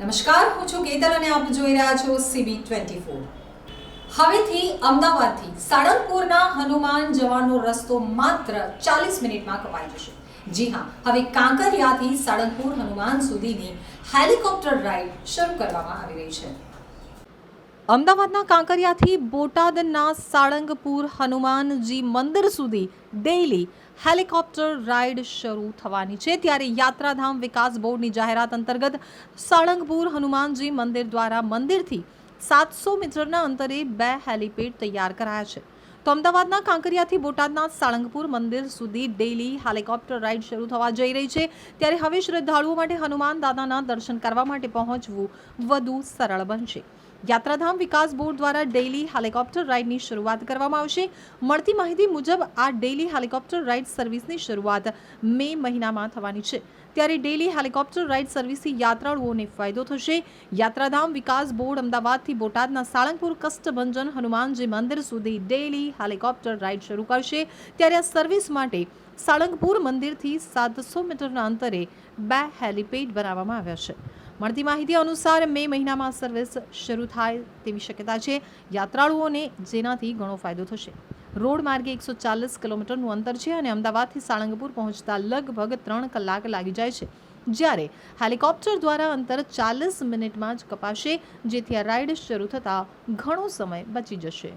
નમસ્કાર, હું છું કેતલ અને આપ જોઈ રહ્યા છો સીબી ટ્વેન્ટી ફોર હવેથી અમદાવાદથી સાળંગપુરના હનુમાન જવાનો રસ્તો માત્ર ચાલીસ મિનિટમાં કપાઈ જશે. જી હા, હવે કાંકરિયાથી સાળંગપુર હનુમાન સુધીની હેલિકોપ્ટર રાઇડ શરૂ કરવામાં આવી રહી છે. અમદાવાદના કાંકરિયાથી બોટાદના સાળંગપુર હનુમાનજી મંદિર સુધી ડેઇલી હેલિકોપ્ટર રાઇડ શરૂ થવાની છે. ત્યારે યાત્રાધામ વિકાસ બોર્ડની જાહેરાત અંતર્ગત સાળંગપુર હનુમાનજી મંદિર દ્વારા મંદિરથી સાતસો મીટરના અંતરે બે હેલિપેડ તૈયાર કરાયા છે. તો અમદાવાદના કાંકરિયાથી બોટાદના સાળંગપુર મંદિર સુધી ડેઇલી હેલિકોપ્ટર રાઇડ શરૂ થવા જઈ રહી છે. ત્યારે હવે શ્રદ્ધાળુઓ માટે હનુમાન દાદાના દર્શન કરવા માટે પહોંચવું વધુ સરળ બનશે. યાત્રાધામ વિકાસ બોર્ડ દ્વારા ડેઇલી હેલિકોપ્ટર રાઇડની શરૂઆત કરવામાં આવશે. મળતી માહિતી મુજબ આ ડેઇલી હેલિકોપ્ટર રાઇડ સર્વિસની શરૂઆત મે મહિનામાં થવાની છે. ત્યારે ડેલી હેલિકોપ્ટર રાઇડ સર્વિસથી યાત્રાળુઓને ફાયદો થશે. યાત્રાધામ વિકાસ બોર્ડ અમદાવાદથી બોટાદના સાળંગપુર કષ્ટભંજન હનુમાનજી મંદિર સુધી ડેલી હેલિકોપ્ટર રાઇડ શરૂ કરશે. ત્યારે આ સર્વિસ માટે સાળંગપુર મંદિરથી સાતસો મીટરના અંતરે બે હેલિપેડ બનાવવામાં આવ્યા છે. મળતી માહિતી અનુસાર મે મહિનામાં સર્વિસ શરૂ થાય તેવી શક્યતા છે. યાત્રાળુઓને જેનાથી ઘણો ફાયદો થશે. રોડ માર્ગે એકસો ચાલીસ કિલોમીટરનું અંતર છે અને અમદાવાદથી સાળંગપુર પહોંચતા લગભગ ત્રણ કલાક લાગી જાય છે. જ્યારે હેલિકોપ્ટર દ્વારા અંતર ચાલીસ મિનિટમાં જ કપાશે, જેથી આ રાઇડ શરૂ થતાં ઘણો સમય બચી જશે.